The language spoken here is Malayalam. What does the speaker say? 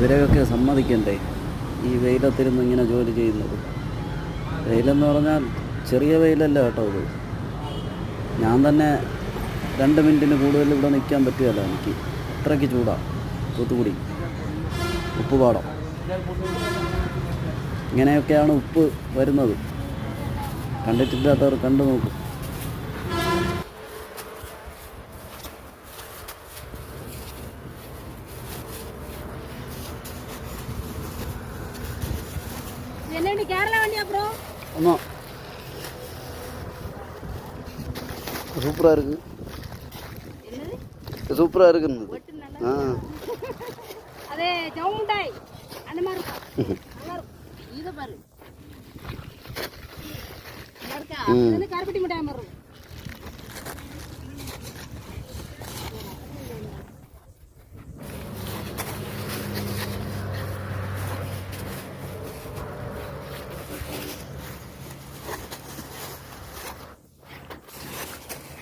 ഇവരെയൊക്കെ സമ്മതിക്കണ്ടേ? ഈ വെയിലത്തിരുന്ന് ഇങ്ങനെ ജോലി ചെയ്യുന്നത്. വെയിലെന്ന് പറഞ്ഞാൽ ചെറിയ വെയിലല്ല കേട്ടോ ഇത്. ഞാൻ തന്നെ രണ്ട് മിനിറ്റിന് കൂടുതൽ ഇവിടെ നിൽക്കാൻ പറ്റുകയല്ല എനിക്ക്. അത്രയ്ക്ക് ചൂടാണ് തൂത്തുകുടി ഉപ്പുപാടം. ഇങ്ങനെയൊക്കെയാണ് ഉപ്പ് വരുന്നത്. കണ്ടിട്ടില്ലാത്തവർ കണ്ടു നോക്കും. என்னடி கேரளா வண்டியா அப்புறம் ஆமாம் சூப்பராக இருக்கு. சூப்பராக இருக்குன்னு. ஆ. அதே ஜவுண்டாய் அந்த மாதிரி இருக்கும். இதை பாரு. கருப்பட்டி மிட்டாய் மாதிரி இருக்கும்.